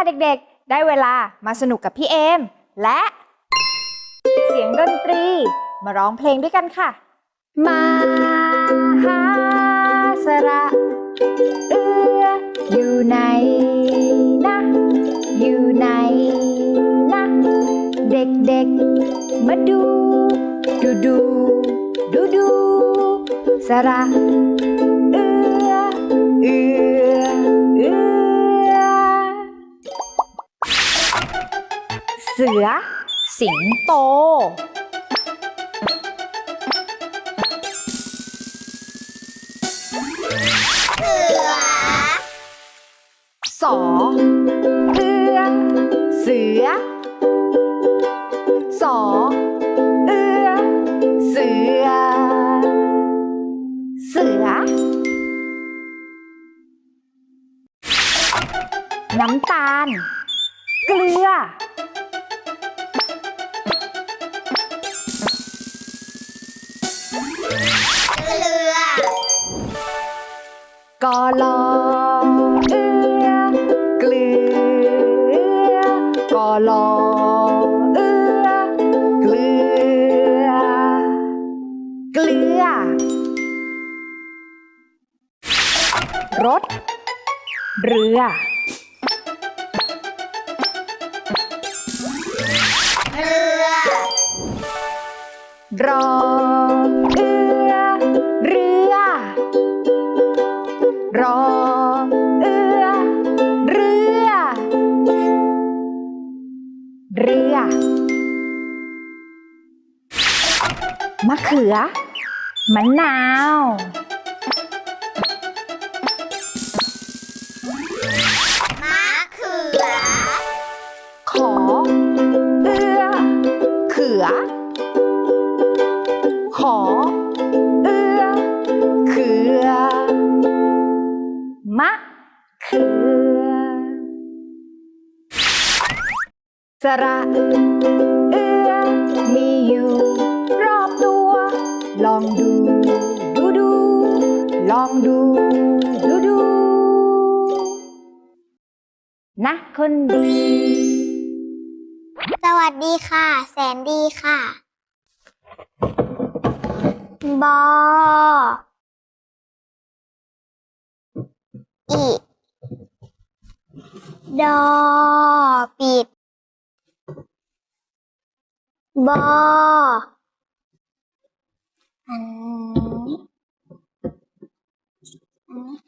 ค่ะเด็กๆ ได้เวลามาสนุกกับพี่เอม และ เสียงดนตรี มาร้องเพลงด้วยกันค่ะ มาหาสระเอืออยู่ไหนนะอยู่ไหนนะเด็กๆ มาดู ดูดูดูดูสระเอือเอือ สือ สิงโตสอเอือเสือ สอเอือเสือ เสือ น้ำตาล เกลือ อลอเอือเกลือกอลอเอือเกลือ เกลือรถ เรือ เรือรอเอือ เรือ มะเขือ มะนาว มะเขือ ขอ เอือ เขือ ขอ เอือ เขือ มะเขือ สระเอือมีอยู่รอบตัว ลองดู ดูดู ลองดู ดูดู นะคนดี สวัสดีค่ะ แสนดีค่ะ บอ อี ดอ ปิด บออันนี้อันนี้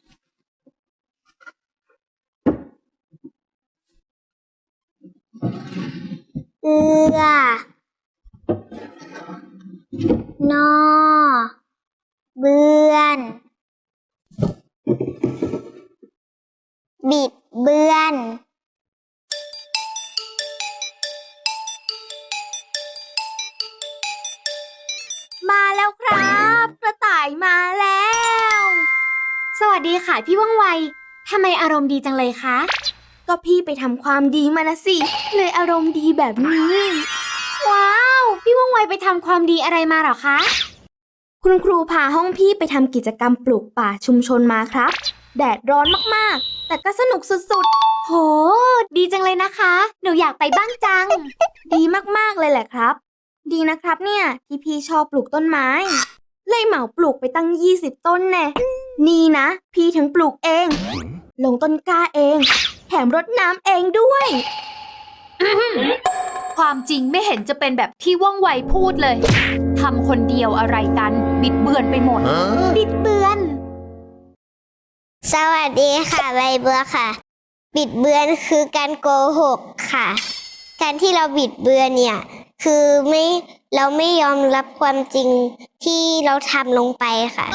เอือนอเบือน บิดเบือน มาแล้ว สวัสดีค่ะพี่ว่องไวทำไมอารมณ์ดีจังเลยคะ ก็พี่ไปทำความดีมานะสิ เลยอารมณ์ดีแบบนี้ ว้าว พี่ว่องไวไปทำความดีอะไรมาหรอคะ คุณครูพาห้องพี่ไปทำกิจกรรมปลูกป่าชุมชนมาครับ แดดร้อนมากๆ แต่ก็สนุกสุดๆ โห ดีจังเลยนะคะ หนูอยากไปบ้างจัง ดีมากๆเลยแหละครับ ดีนะครับเนี่ยที่พี่ชอบปลูกต้นไม้ เลยเหมาปลูกไปตั้ง 20 ต้นแน่ นี่นะ พี่ถึงปลูกเอง ลงต้นกล้าเอง แถมรดน้ำเองด้วย ความจริงไม่เห็นจะเป็นแบบที่ว่องไวพูดเลยทำคนเดียวอะไรกัน บิดเบือนไปหมด บิดเบือน สวัสดีค่ะใบเบือค่ะ บิดเบือนคือการโกหกค่ะ การที่เราบิดเบือนเนี่ย คือไม่ เราไม่ยอมรับความจริงที่เราทำลงไปค่ะ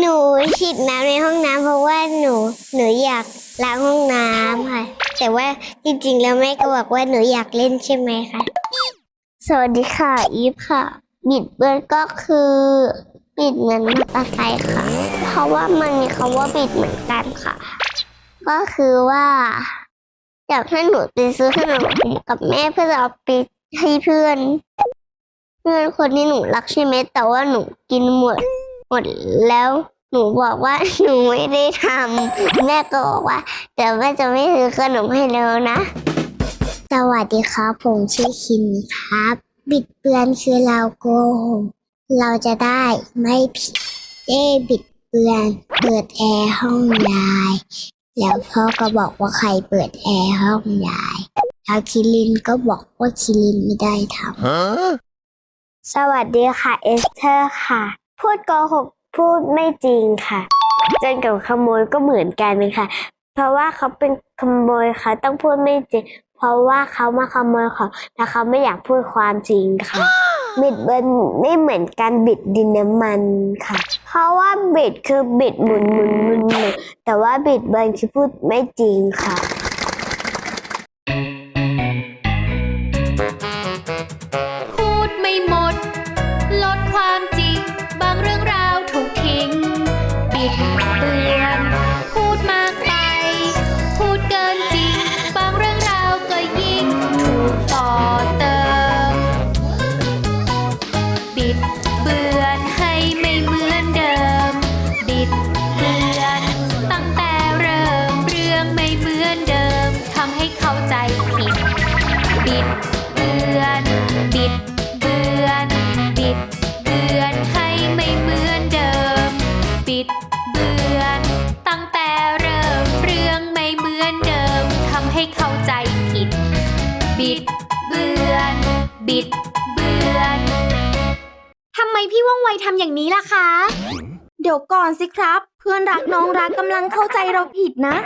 หนูฉีดน้ำในห้องน้ำเพราะว่าหนูหนูอยากล้างห้องน้ำค่ะ แต่ว่าจริงๆ แล้วแม่ก็บอกว่าหนูอยากเล่นใช่ไหมคะสวัสดีค่ะ อีฟค่ะ บิดเบือนก็คือบิดเหมือนมอเตอร์ไซค์ค่ะ เพราะว่ามันมีคำว่าบิดเหมือนกันค่ะ ก็คือว่าอยากให้หนูไปซื้อขนมกับแม่เพื่อจะเอาไปให้เพื่อนเพื่อนคนที่หนูรักใช่ไหมแต่ว่าหนูกินหมดหมดแล้ว หนูบอกว่าหนูไม่ได้ทำแม่ก็บอกว่าเดี๋ยวแม่จะไม่ซื้อขนมให้แล้วนะ สวัสดีครับผมชื่อคินครับ บิดเบือนคือเราโกหกเราจะได้ไม่ผิดเด้บิดเบือนเปิดแอร์ห้องยาย แล้วพ่อก็บอกว่าใครเปิดแอร์ห้องยายแล้วคิรินก็บอกว่าคิรินไม่ได้ทำ สวัสดีค่ะเอสเธอร์ค่ะ พูดโกหกพูดไม่จริงค่ะจนกับขโมยก็เหมือนกันค่ะ เพราะว่าเขาเป็นขโมยเขาต้องพูดไม่จริง เพราะว่าเขามาขโมยของแต่เขาไม่อยากพูดความจริงค่ะ บิดเบินไม่เหมือนการบิดดินน้ำมันค่ะ เพราะว่าบิดคือบิดหมุนหมุนหมุนหมุนแต่ว่าบิดเบินคือพูดไม่จริงค่ะ ใจผิด บิดเบือน บิดเบือน บิดเบือนให้ไม่เหมือนเดิม บิดเบือน ตั้งแต่เริ่มเรื่องไม่เหมือนเดิมทำให้เข้าใจผิด บิดเบือน บิดเบือน ทำไมพี่ว่องไวทำอย่างนี้ล่ะคะ ดี๋ยวก่อนสิครับ เพื่อนรักน้องรักกำลังเข้าใจเราผิดนะ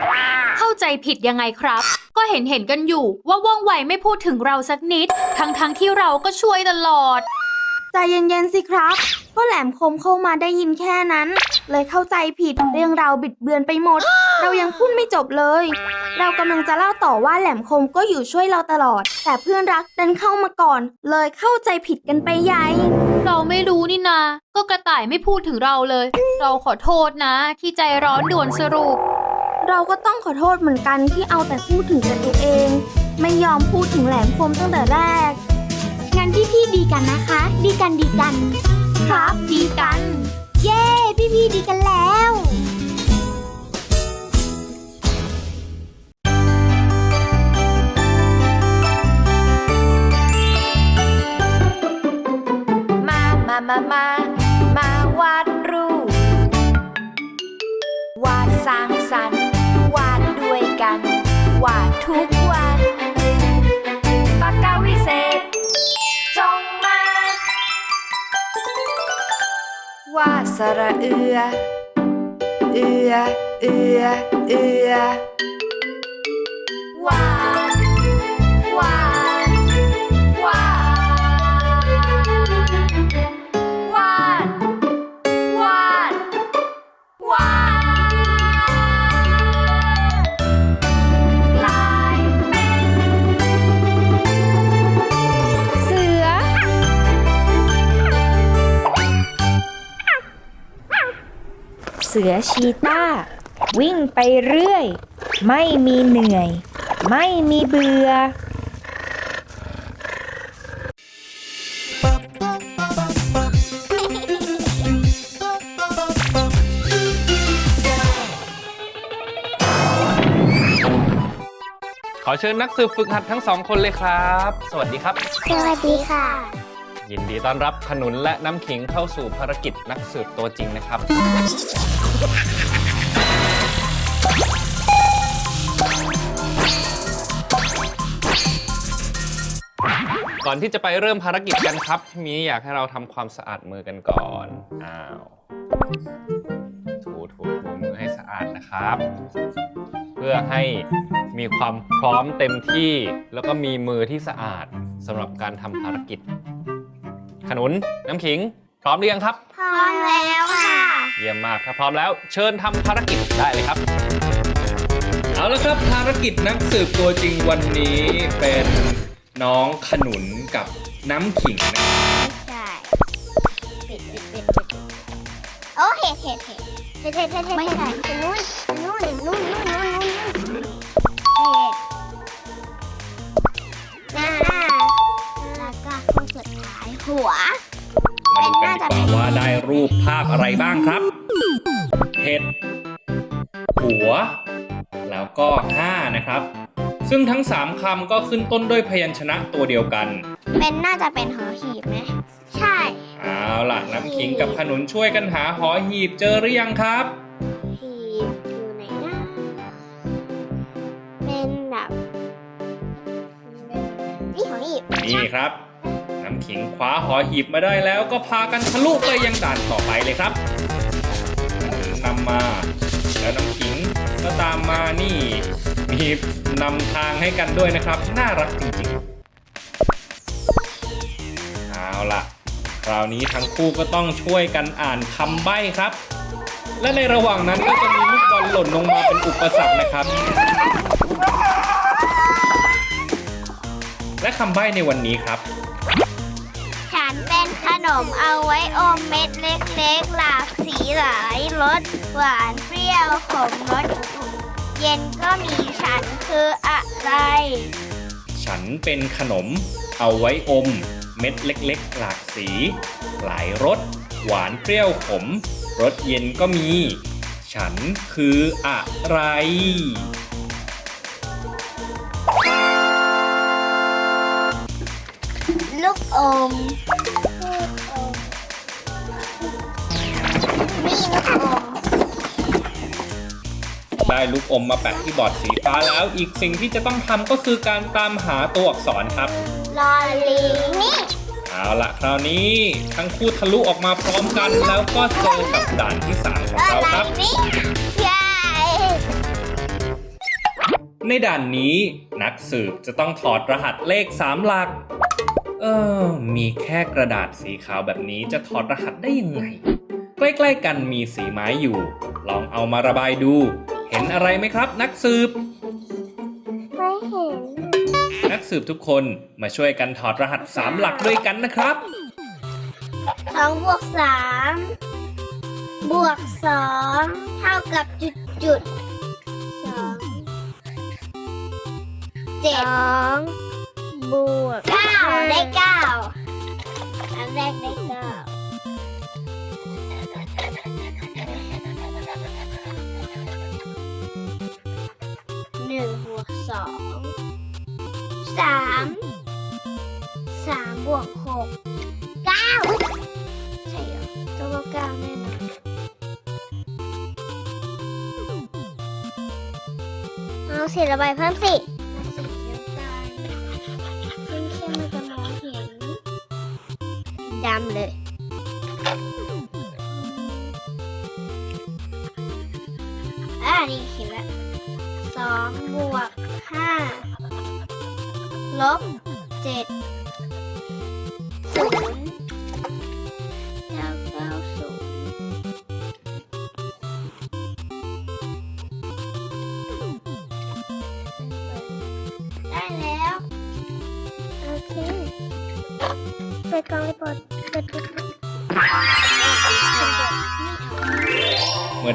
เข้าใจผิดยังไงครับ ก็เห็นเห็นกันอยู่ว่าว่องไวไม่พูดถึงเราสักนิด ทั้งทั้งๆที่เราก็ช่วยตลอด ใจเย็นๆสิครับก็แหลมคมเข้ามาได้ยินแค่นั้น เลยเข้าใจผิดเรื่องราวบิดเบือนไปหมด เรายังพูดไม่จบเลย เรากำลังจะเล่าต่อว่าแหลมคมก็อยู่ช่วยเราตลอด แต่เพื่อนรักดันเข้ามาก่อน เลยเข้าใจผิดกันไปใหญ่ เราไม่รู้นี่นา ก็กระต่ายไม่พูดถึงเราเลย เราขอโทษนะ ที่ใจร้อนด่วนสรุป เราก็ต้องขอโทษเหมือนกันที่เอาแต่พูดถึงแต่ตัวเอง ไม่ยอมพูดถึงแหลมคมตั้งแต่แรก งั้นพี่พี่ๆดีกันนะคะ ดีกันดีกัน ครับดีกัน เย้ พี่พี่ๆดีกันแล้วามามามาวาดรูป วาดสร้างสรรค์วาดด้วยกัน วาดทุกวันปากกาวิเศษ จงมา วาดสระเอือ เอือ เอือ เอือ สือชีต้า วิ่งไปเรื่อย ไม่มีเหนื่อย ไม่มีเบื่อขอเชิญนักสืบฝึกหัดทั้งสองคนเลยครับ สวัสดีครับ สวัสดีค่ะ ยินดีต้อนรับขนุนและน้ำขิงเข้าสู่ภารกิจนักสืบตัวจริงนะครับ ก่อนที่จะไปเริ่มภารกิจกันครับ มีอยากให้เราทำความสะอาดมือกันก่อน อ้าว ถูถูถูมือให้สะอาดนะครับ เพื่อให้มีความพร้อมเต็มที่ แล้วก็มีมือที่สะอาดสำหรับการทำภารกิจ ขนุน น้ำขิง พร้อมหรือยังครับ พร้อมแล้วค่ะ เยี่ยมมากถ้าพร้อมแล้ว เชิญทำภารกิจได้เลยครับ เอาละครับภารกิจนักสืบตัวจริงวันนี้เป็นน้องขนุนกับน้ำขิงนะใช่ปิดปิดปิดปิดโอ้เห็ดเห็ดเห็ดเห็ดเห็ดเห็ดเห็ดไม่ใช่นู่นนู่นนู่นนู่นนู่นนู่นเห็ดหน้า หัว มาดูกันดีกว่าว่าได้รูปภาพอะไรบ้างครับ เห็ด หัว แล้วก็ห้านะครับ ซึ่งทั้ง 3คำก็ขึ้นต้นด้วยพยัญชนะตัวเดียวกัน เป็นน่าจะเป็นหอหีบไหม ใช่ เอาล่ะ น้ำขิงกับขนุนช่วยกันหาหอหีบเจอหรือยังครับ หีบอยู่ไหนนะเป็นแบบนี่หอหีบ นี่ครับน้ำ ขิงคว้าหอหีบมาได้แล้วก็พากันทะลุไปยังด่านต่อไปเลยครับนำมาแล้วน้ำขิงก็ตามมานี่มีนำทางให้กันด้วยนะครับ น่ารักจริงๆ เอาล่ะ คราวนี้ทั้งคู่ก็ต้องช่วยกันอ่านคำใบ้ครับ และในระหว่างนั้นก็จะมีลูกบอลหล่นลงมาเป็นอุปสรรคนะครับ และคำใบ้ในวันนี้ครับ มเอาไว้อมเม็ดเล็กๆ หลากสีหลายรสหวานเปรี้ยวขมรสเย็นก็มีฉันคืออะไร ฉันเป็นขนมเอาไว้อม เม็ดเล็กๆ หลากสี หลายรสหวานเปรี้ยวขมรสเย็นก็มี ฉันคืออะไรลูกอม ลูกอมมาแปะที่บอร์ดสีฟ้าแล้ว อีกสิ่งที่จะต้องทำก็คือการตามหาตัวอักษรครับ ลอลิงนี่เอาล่ะคราวนี้ทั้งคู่ทะลุออกมาพร้อมกัน แล้วก็เจอกับด่านที่3ของลอเราลิครับงนี่ใช่ในด่านนี้นักสืบจะต้องถอดรหัสเลข3หลัก เออ มีแค่กระดาษสีขาวแบบนี้จะถอดรหัสได้ยังไง ใกล้ๆกันมีสีไม้อยู่ ลองเอามาระบายดู เห็นอะไรไหมครับ นักสืบ ไม่เห็น นักสืบทุกคนมาช่วยกันถอดรหัส3หลักด้วยกันนะครับ สองบวกสามบวกสองเท่ากับจุดจุดสองเจ็ดสองบวกเก้าได้เก้าอันแรกได้เก้า สองสามสามบวกหกเก้าใช่เหรอตัวเก้าแน่นอนเอาสีระบายเพิ่มสิสีน้ำตาลเข้มเข้มมันจะมองเห็นดำเลยอ่านี่เห็นแล้วสองบวก ห้าลบเจ็ด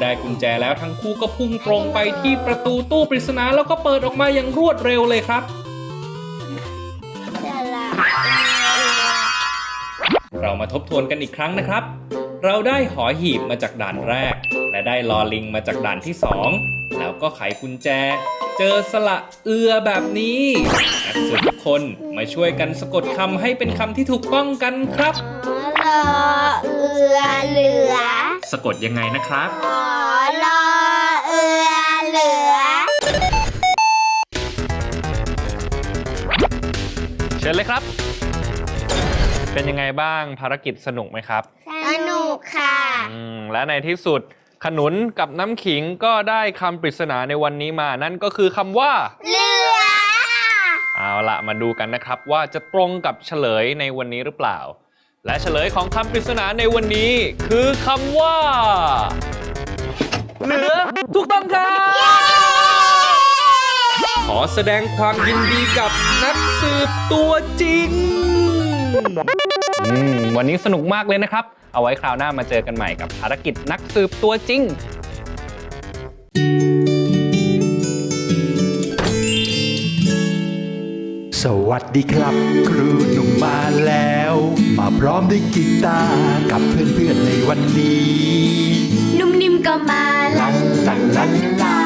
ได้กุญแจแล้วทั้งคู่ก็พุ่งตรงไปที่ประตูตู้ปริศนาแล้วก็เปิดออกมาอย่างรวดเร็วเลยครับ เรามาทบทวนกันอีกครั้งนะครับ เราได้หอหีบมาจากด่านแรก และได้ลอลิงมาจากด่านที่ 2 แล้วก็ไขกุญแจ เจอสระเอือแบบนี้นักสืบทุกคนมาช่วยกันสะกดคำให้เป็นคำที่ถูกต้องกันครับ เอือเหลือสะกดยังไงนะครับหอรอเอือเหลือ เชิญเลยครับ เป็นยังไงบ้างภารกิจสนุกไหมครับ สนุกค่ะ อืมและในที่สุดขนุนกับน้ำขิงก็ได้คำปริศนาในวันนี้มา นั่นก็คือคำว่า เหลือ เอาละมาดูกันนะครับว่าจะตรงกับเฉลยในวันนี้หรือเปล่า และเฉลยของคำปริศนาในวันนี้ คือคำว่า เหลือถูกต้องครับ ขอแสดงความยินดีกับนักสืบตัวจริง อืมวันนี้สนุกมากเลยนะครับ เอาไว้คราวหน้ามาเจอกันใหม่กับภารกิจนักสืบตัวจริง สวัสดีครับ ครูหนุ่มมาแล้ว มาพร้อมด้วยกีตาร์กับเพื่อนๆในวันนี้ นุ่มนิ่มก็มาลันลันลันลา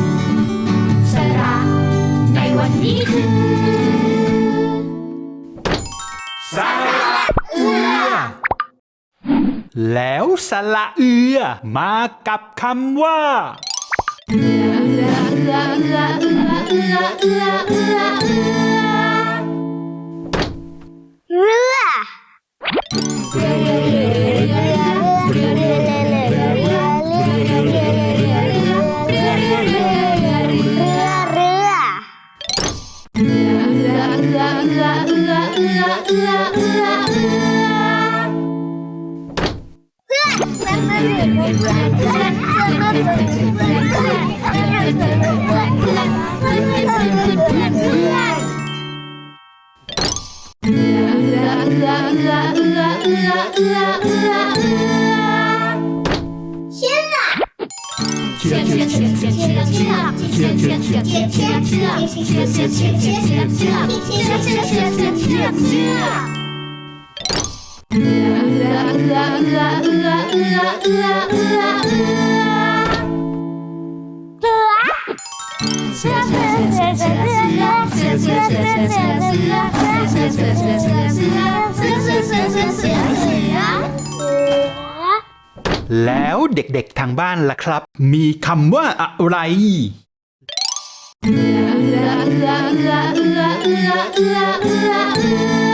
นี้คือสละเอแล้วสละเอือ มากับคำว่า เอือเอือเอือเอือเอือเอือเอือ 呃啊呃啊呃啊呃啊呃啊呃啊。天啦！天天天天天天啊！天天天天天天啊！天天天天天天啊！天啊！呃啊呃啊呃啊呃啊呃啊。 แล้วเด็กๆทางบ้านล่ะครับ มีคำว่าอะไรเอือเอือเอือเอือเอือเอือเอือเอือ